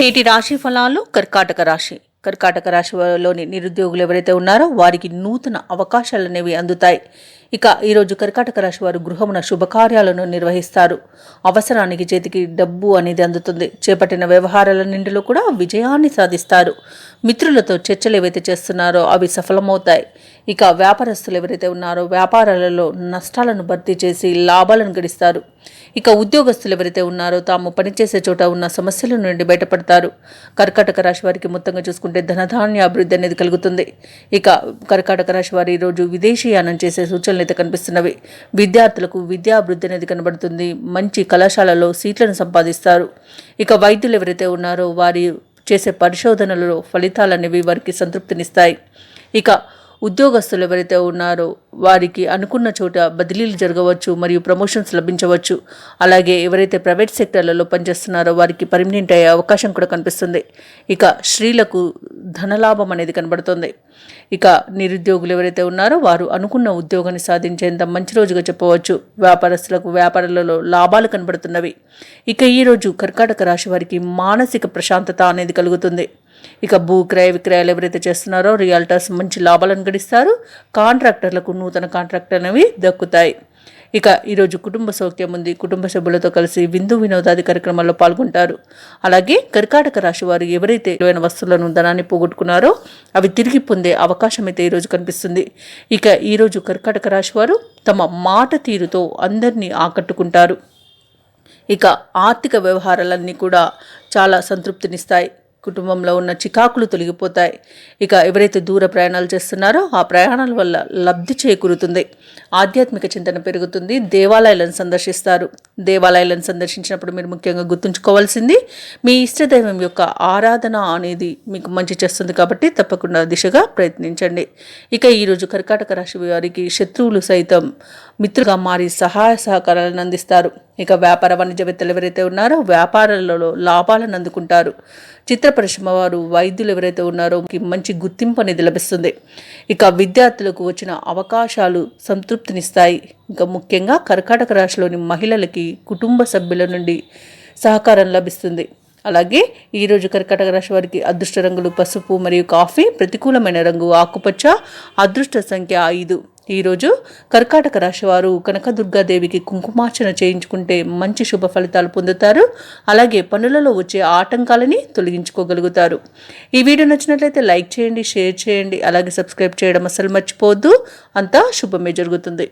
నేటి రాశి ఫలాలు కర్కాటక రాశి. కర్కాటక రాశిలోని నిరుద్యోగులు ఎవరైతే ఉన్నారో వారికి నూతన అవకాశాలు అనేవి అందుతాయి. ఇక ఈరోజు కర్కాటక రాశి వారు గృహమున శుభకార్యాలను నిర్వహిస్తారు. అవసరానికి చేతికి డబ్బు అనేది అందుతుంది. చేపట్టిన వ్యవహారాల నిండిలో కూడా విజయాన్ని సాధిస్తారు. మిత్రులతో చర్చలు ఏవైతే చేస్తున్నారో అవి సఫలమవుతాయి. ఇక వ్యాపారస్తులు ఎవరైతే ఉన్నారో వ్యాపారాలలో నష్టాలను భర్తీ చేసి లాభాలను గడిస్తారు. ఇక ఉద్యోగస్తులు ఎవరైతే ఉన్నారో తాము పనిచేసే చోట ఉన్న సమస్యల నుండి బయటపడతారు. కర్కాటక రాశి వారికి మొత్తంగా చూసుకుంటే ధనధాన్య అభివృద్ధి అనేది కలుగుతుంది. ఇక కర్కాటక రాశి వారు ఈరోజు విదేశీయానం చేసే సూచనలు అయితే కనిపిస్తున్నవి. విద్యార్థులకు విద్యాభివృద్ధి అనేది కనబడుతుంది. మంచి కళాశాలలో సీట్లను సంపాదిస్తారు. ఇక వైద్యులు ఎవరైతే ఉన్నారో వారి చేసే పరిశోధనలలో ఫలితాలు అనేవి వారికి సంతృప్తినిస్తాయి. ఇక ఉద్యోగస్తులు ఎవరైతే ఉన్నారో వారికి అనుకున్న చోట బదిలీలు జరగవచ్చు మరియు ప్రమోషన్స్ లభించవచ్చు. అలాగే ఎవరైతే ప్రైవేట్ సెక్టర్లలో పనిచేస్తున్నారో వారికి పర్మనెంట్ అయ్యే అవకాశం కూడా కనిపిస్తుంది. ఇక స్త్రీలకు ధనలాభం అనేది కనబడుతుంది. ఇక నిరుద్యోగులు ఎవరైతే ఉన్నారో వారు అనుకున్న ఉద్యోగాన్ని సాధించేంత మంచి రోజుగా చెప్పవచ్చు. వ్యాపారస్తులకు వ్యాపారాలలో లాభాలు కనబడుతున్నవి. ఇక ఈరోజు కర్కాటక రాశి వారికి మానసిక ప్రశాంతత అనేది కలుగుతుంది. ఇక భూ క్రయ విక్రయాలు ఎవరైతే చేస్తున్నారో రియల్టర్స్ మంచి లాభాలను గడిస్తారు. కాంట్రాక్టర్లకు నూతన కాంట్రాక్టర్ అనేవి దక్కుతాయి. ఇక ఈరోజు కుటుంబ సౌఖ్యం ఉంది. కుటుంబ సభ్యులతో కలిసి విందు వినోదాది కార్యక్రమాల్లో పాల్గొంటారు. అలాగే కర్కాటక రాశి వారు ఎవరైతే విలువైన వస్తువులను ధనాన్ని పోగొట్టుకున్నారో అవి తిరిగి పొందే అవకాశం అయితే ఈరోజు కనిపిస్తుంది. ఇక ఈరోజు కర్కాటక రాశి వారు తమ మాట తీరుతో అందరినీ ఆకట్టుకుంటారు. ఇక ఆర్థిక వ్యవహారాలన్నీ కూడా చాలా సంతృప్తినిస్తాయి. కుటుంబంలో ఉన్న చికాకులు తొలగిపోతాయి. ఇక ఎవరైతే దూర ప్రయాణాలు చేస్తున్నారో ఆ ప్రయాణాల వల్ల లబ్ధి చేకూరుతుంది. ఆధ్యాత్మిక చింతన పెరుగుతుంది. దేవాలయాలను సందర్శిస్తారు. దేవాలయాలను సందర్శించినప్పుడు మీరు ముఖ్యంగా గుర్తుంచుకోవాల్సింది మీ ఇష్టదైవం యొక్క ఆరాధన అనేది మీకు మంచి చేస్తుంది కాబట్టి తప్పకుండా దిశగా ప్రయత్నించండి. ఇక ఈరోజు కర్కాటక రాశి వారికి శత్రువులు సైతం మిత్రుగా మారి సహాయ సహకారాలను అందిస్తారు. ఇక వ్యాపార వాణిజ్యవేత్తలు ఎవరైతే ఉన్నారో వ్యాపారాలలో లాభాలను అందుకుంటారు. చిత్ర పరిశ్రమ వారు వైద్యులు ఎవరైతే ఉన్నారో మంచి గుర్తింపు అనేది లభిస్తుంది. ఇక విద్యార్థులకు వచ్చిన అవకాశాలు సంతృప్తినిస్తాయి. ఇంకా ముఖ్యంగా కర్కాటక రాశిలోని మహిళలకి కుటుంబ సభ్యుల నుండి సహకారం లభిస్తుంది. అలాగే ఈరోజు కర్కాటక రాశి వారికి అదృష్ట రంగులు పసుపు మరియు కాఫీ ప్రతికూలమైన రంగు ఆకుపచ్చ అదృష్ట సంఖ్య ఐదు. ఈరోజు కర్కాటక రాశి వారు కనకదుర్గాదేవికి కుంకుమార్చన చేయించుకుంటే మంచి శుభ ఫలితాలు పొందుతారు. అలాగే పనులలో వచ్చే ఆటంకాలని తొలగించుకోగలుగుతారు. ఈ వీడియో నచ్చినట్లయితే లైక్ చేయండి షేర్ చేయండి అలాగే సబ్స్క్రైబ్ చేయడం అసలు మర్చిపోవద్దు. అంతా శుభమే జరుగుతుంది.